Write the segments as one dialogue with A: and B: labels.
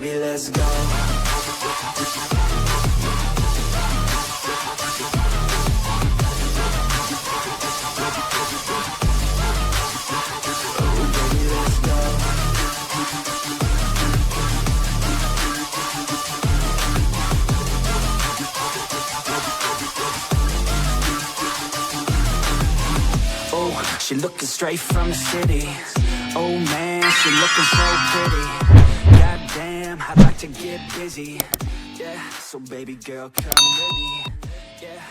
A: baby, let's go. Oh, she looking straight from the city. Oh man, she looking so pretty. To get busy. Yeah, so baby girl, come with me. Yeah,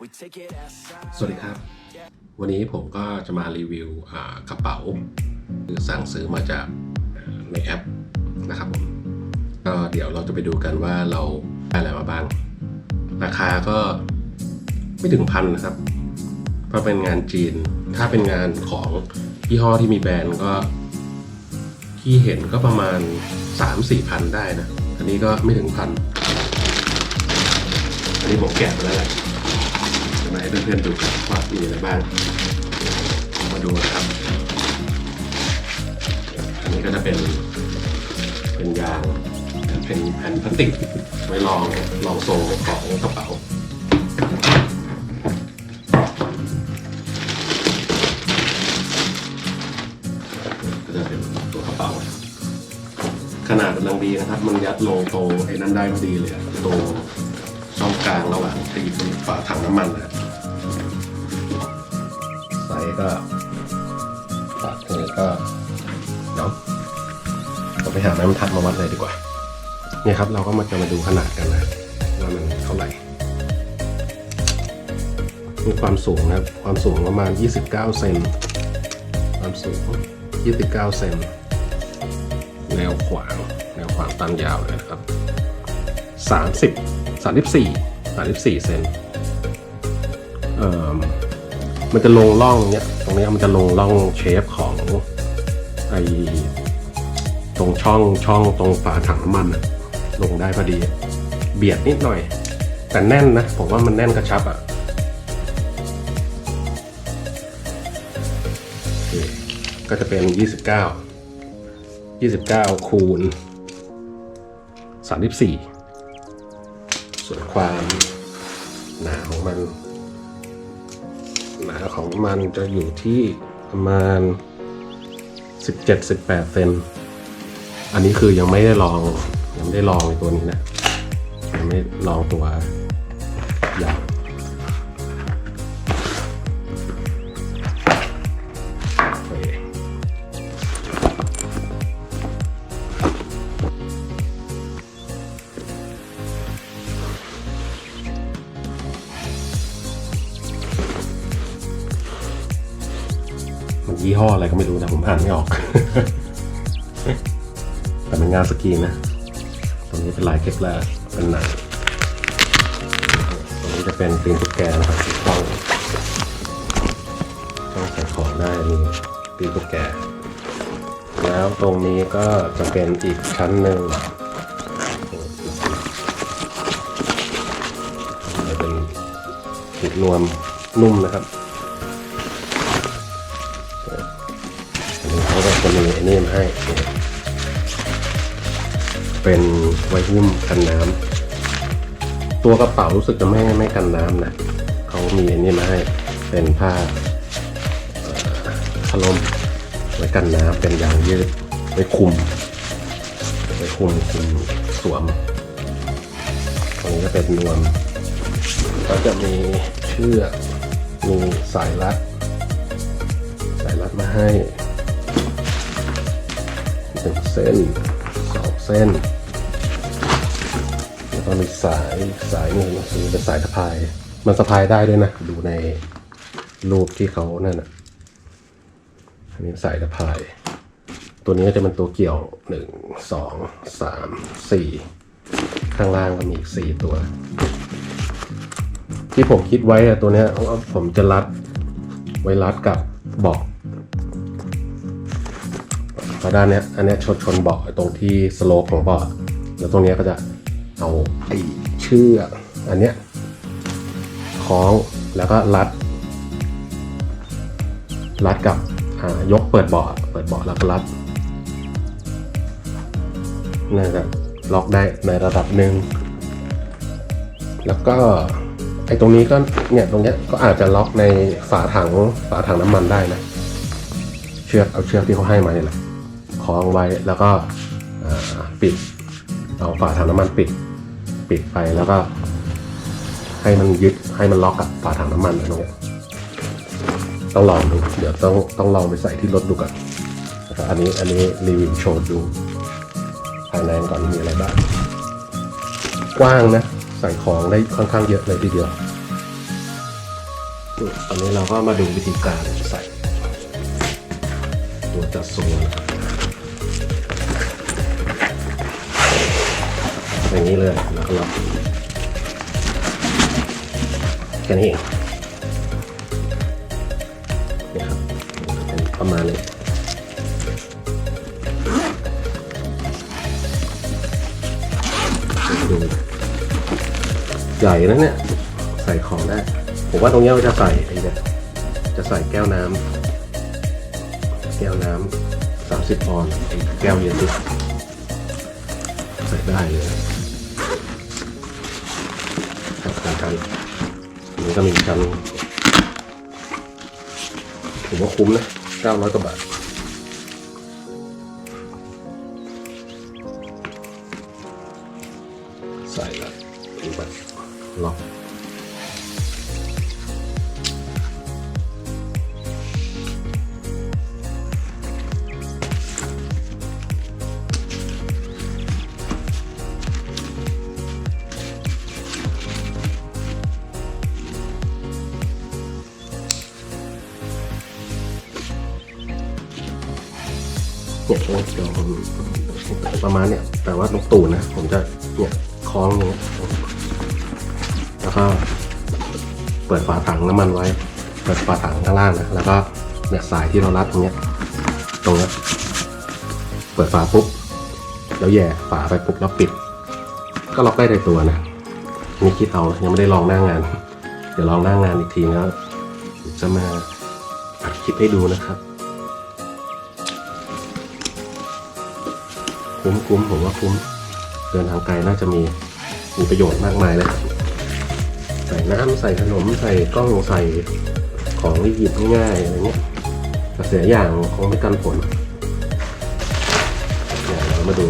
A: we take it outside.
B: สวัสดีครับ วันนี้ผมก็จะมารีวิวอ่ากระเป๋า คือสั่งซื้อมาจากในแอปนะครับผม ก็เดี๋ยวเราจะไปดูกันว่าเราได้อะไรมาบ้าง ราคาก็ไม่ถึงพันนะครับเพราะเป็นงานจีน ถ้าเป็นงานของยี่ห้อที่มีแบรนด์ก็ ที่เห็นก็ประมาณ 3-4พันได้นะ อันนี้ก็ไม่ถึงพัน อันนี้ผมแกะมาแล้วแหละจะมาให้เพื่อนๆดูกันว่ามีอะไรบ้าง มาดูนะครับ อันนี้ก็จะเป็น เป็นยาง เป็นแผ่นพลาสติกไว้รองรองทรงของกระำลังดีนะครับ มันยัดลงโตไอ้นั่นได้พอดีเลยอะตช่องกลางระหว่างที่ฝาถังน้ำมันนะไซส์ก็ฝาตัวนี้ก็เดี๋ยวเราไปหาไม้บรรทัดมาวัดเลยดีกว่าเนี่ยครับเราก็มาจะมาดูขนาดกันนะว่ามันเท่าไหร่มีความสูงนะครับ ความสูงประมาณ 29 เซน ความสูง 29 เซน แนวขวาง ขวางตามยาวเลยนะครับ 30 34 34เซนเอ่อมันจะลงร่องเนี้ยตรงนี้มันจะลงร่องเชฟของไอตรงช่องช่องตรงฝาถังน้ำมันอะลงได้พอดี เบียดนิดหน่อย แต่แน่นนะผมว่ามันแน่นกระชับอะโอเคก็จะเป็น 29 29 คูณ 34 ส่วนความหนาของมัน หนาของมันจะอยู่ที่ประมาณ 17-18 เซนอันนี้คือยังไม่ได้ลองยังไม่ได้ลองในตัวนี้นะยังไม่ลองตัวยาว ยี่ห้ออะไรก็ไม่รู้นะ ผมอ่านไม่ออก แต่เป็นงานสกรีนนะ ตรงนี้เป็นลายเคปลาเป็นหนังตรงนี้จะเป็นปีนตุ๊กแกนะครับต้องต้องใส่ของได้มีปีนตุ๊กแก แล้วตรงนี้ก็จะเป็นอีกชั้นหนึ่งจะเป็นติดนวมนุ่มนะครับ ก็จะมีไอ้นี่มาให้ เป็นไว้หุ้มกันน้ำตัวกระเป๋ารู้สึกจะไม่ไม่กันน้ำนะเขามีไอ้นี่มาให้ เป็นผ้าพัดลมไว้กันน้ำเป็นยางยืดไว้คลุมไว้คลุมคุมสวมตรงนี้ก็เป็นนวมก็จะมีเชือกมีสายรัด สายรัดมาให้ หนึ่งเส้นสองเส้น แล้วก็มีสายสายนึ่คือเป็นสายสะพาย มันสะพายได้ด้วยนะ ดูในรูปที่เขานั่นนะอันนี้สายสะพาย ตัวนี้ก็จะเป็นตัวเกี่ยวหนึ่งสองสามสี่ข้างล่างก็มีอีกสี่ตัว ที่ผมคิดไว้อะตัวเนี้ยผมจะรัดไว้รัดกับบาะ เพราะด้านเนี้ยอันเนี้ยชนชนเบาะตรงที่สโลปของเบาะแล้วตรงเนี้ยก็จะเอาไอ้เชือกอันเนี้ยคล้องแล้วก็รัด รัดกับยกเปิดเบาะเปิดเบาะแล้วก็รัดน่าจะล็อกได้ในระดับหนึ่งแล้วก็ไอ้ตรงนี้ก็เนี่ยตรงเนี้ยก็อาจจะล็อกในฝาถังฝาถังน้ำมันได้นะ เชือกเอาเชือกที่เขาให้มาเนี่ยแหละ คล้องไว้แล้วก็ปิดเอาฝาถังน้ำมันปิดปิดไปแล้วก็ ให้มันยึดให้มันล็อกกับฝาถังน้ำมันนะตรเนี้ยต้องลองดู เดี๋ยวต้องต้องลองไปใส่ที่รถดูก่อนอันนี้อันนี้รีวิวโชว์ดูภายในก่อนมีอะไรบ้างกว้างนะ ใส่ของได้ค่อนข้างเยอะเลยทีเดียวตอนนี้เราก็มาดูวิธีการใส่ ตัวจัดทรงน อย่างนี้เลยแล้วก็แค่นี้เองนี่ครับเป็นประมาณนี้ดูใหญ่นะเนี่ยใส่ของได้ ผมว่าตรงนี้เราจะใส่ไอ้เนี่ยจะใส่แก้วน้ำแก้วน้ำสามสิบออนแก้วเย็นดิใส่ได้เลย สำคัญอันนี้ก็มีชั้นผมว่าคุ้มนะเก้าร้อยกว่าบาท ผมประมาณเนี่ยแต่ว่าตรงตูดนะ ผมจะเนี่ยคล้องอย่างเงี้ยแล้วก็เปิดฝาถังน้ำมันไว้ เปิดฝาถังข้างล่างนะแล้วก็เนี่ยสายที่เรารัดตรงเนี้ยตรงเนี้ยเปิดฝาปุ๊บแล้วแย่ฝาไปปุ๊บแล้วปิด ก็ล็อกได้ในตัวนะนี่คิดเอายังไม่ได้ลองหน้างงาน เดี๋ยวลองหน้างานอีกทีแล้วจะมาอัดคลิปให้ดูนะครับ คุ้มคุ้มผมว่าคุ้มเดินทางไกลน่าจะมีมีประโยชน์มากมายเลยใส่น้ำใส่ขนมใส่กล้องใส่ของที่หยิบง่ายๆอะไรเงี้ยแต่เสียอย่างคงไม่กันฝนเดี๋ยวเรามาดู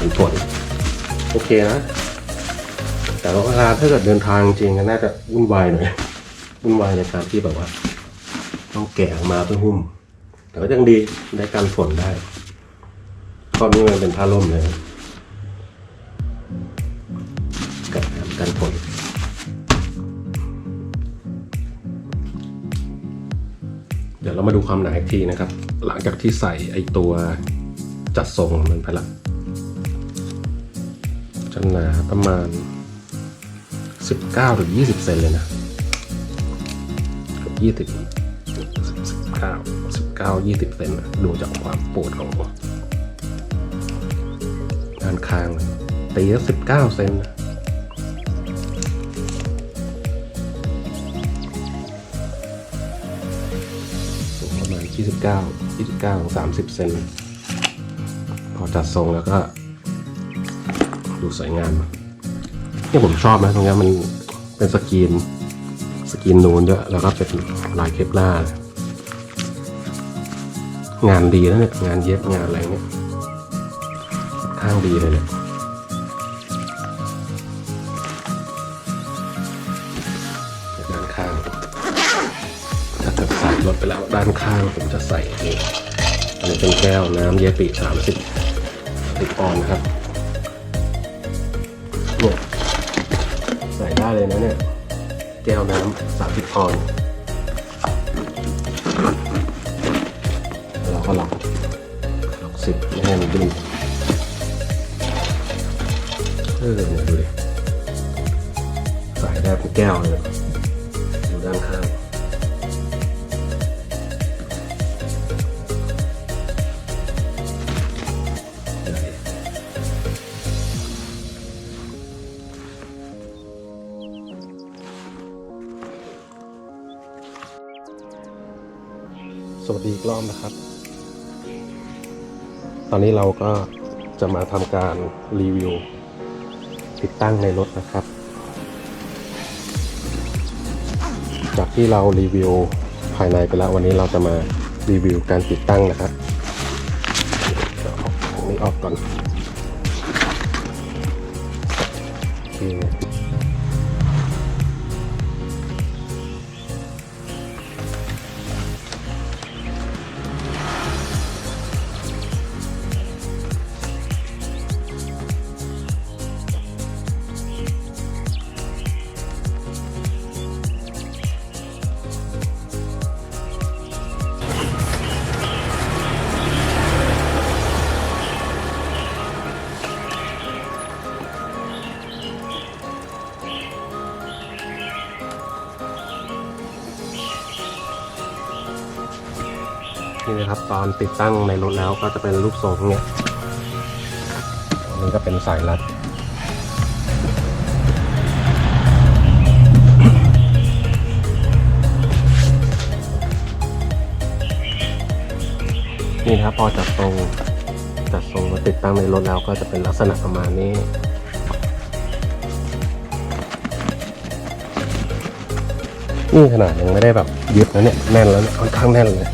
B: มีผลผลโอเคนะ แต่ว่าเวลาถ้าเกิดเดินทางจริงก็น่าจะวุ่นวายหน่อยวุ่นวายในการที่แบบว่า ต้องแกะออกมาเพื่อหุ้ม แต่ก็ยังดีได้การฝนได้ข้อนี้มันเป็นผ้าล่มเลยกันกันฝนเดี๋ยวเรามาดูความหนาอีกทีนะครับ หลังจากที่ใส่ไอตัวจัดทรงมันไปและ จะหนาประมาณ 19ถึง20 เซนเลยนะกือบ20 19 19 20 เซนนะดูจากความปวดของด้านข้างตีแล้ว19 เซนนะประมาณ 29 29 30 เซนพอจัดทรงแล้วก็ ดูสวยงามนี่ผมชอบนะตรงนี้มันเป็นสกรีนสกรีนนูนด้วยแล้วก็เป็นลายเคปลาร์งานดีนะเนี่ยงานเย็บงานอะไรเนี่ยค่อนข้างดีเลยเนี่ยด้านข้างถ้าเกิดใส่รถไปแล้วด้านข้างผมจะใส่อันนี้อันนี้เป็นแก้วน้ำเยติสามสิบสิบออนครับ เนี่ยใส่ได้เลยนะเนี่ย แก้วน้ำสามสิบออนเราก็ล็อกล็อกสิบไม่ให้มันดูเออเนี่ยดูดิใส่ได้เป็นแก้วเลยดูด้านข้าง สวัสดีอีกรอบนะครับ ตอนนี้เราก็จะมาทำการรีวิว ติดตั้งในรถนะครับ จากที่เรารีวิวภายในไปแล้ววันนี้เราจะมารีวิวการติดตั้งนะครับเอาอันนี้ออกก่อน นี่นะครับ ตอนติดตั้งในรถแล้วก็จะเป็นรูปทรงเนี้ยอันนี้ก็เป็นสายรัดนี่นะครับพอจัดทรงจัดทรงมาติดตั้งในรถแล้วก็จะเป็นลักษณะประมาณนี้ นี่ขนาดยังไม่ได้แบบยึดนะเนี่ยแน่นแล้วเนี่ยค่อนข้างแน่นเลย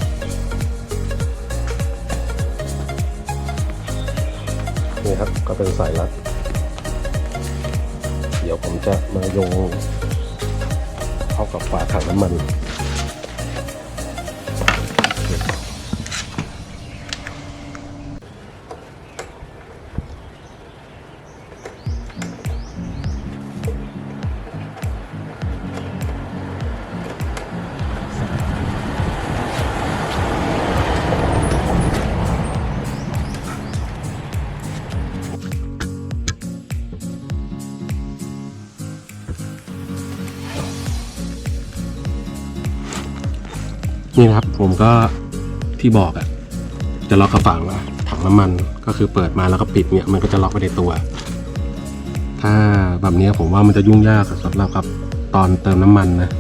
B: นี่ครับก็เป็นสายรัด เดี๋ยวผมจะมาโยงเข้ากับฝาถังน้ำมัน นี่นะครับผมก็ที่บอกอะจะล็อกกระฝังอะถังน้ำมันก็คือเปิดมาแล้วก็ปิดเนี่ยมันก็จะล็อกไปในตัว ถ้าแบบนี้ผมว่ามันจะยุ่งยากสำหรับกับตอนเติมน้ำมันนะ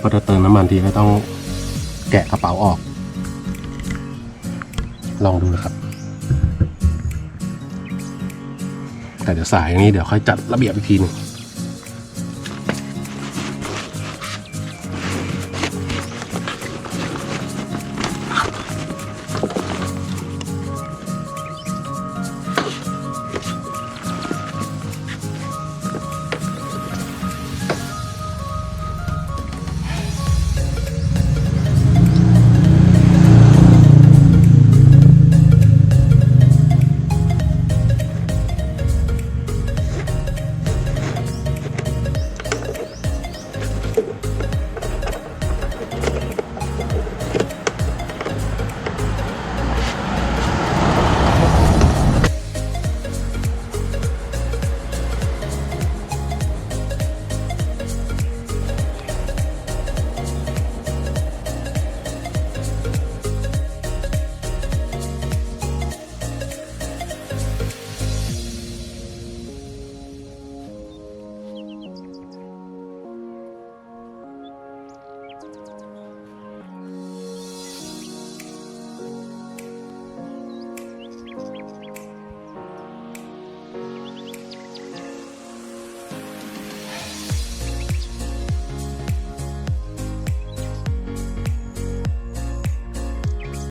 B: พราะเติมน้ำมันทีก็ต้องแกะกระเป๋าออก ลองดูนะครับ แต่เดี๋ยวสายอย่างนี้เดี๋ยวค่อยจัดระเบียบอีกทีหนึง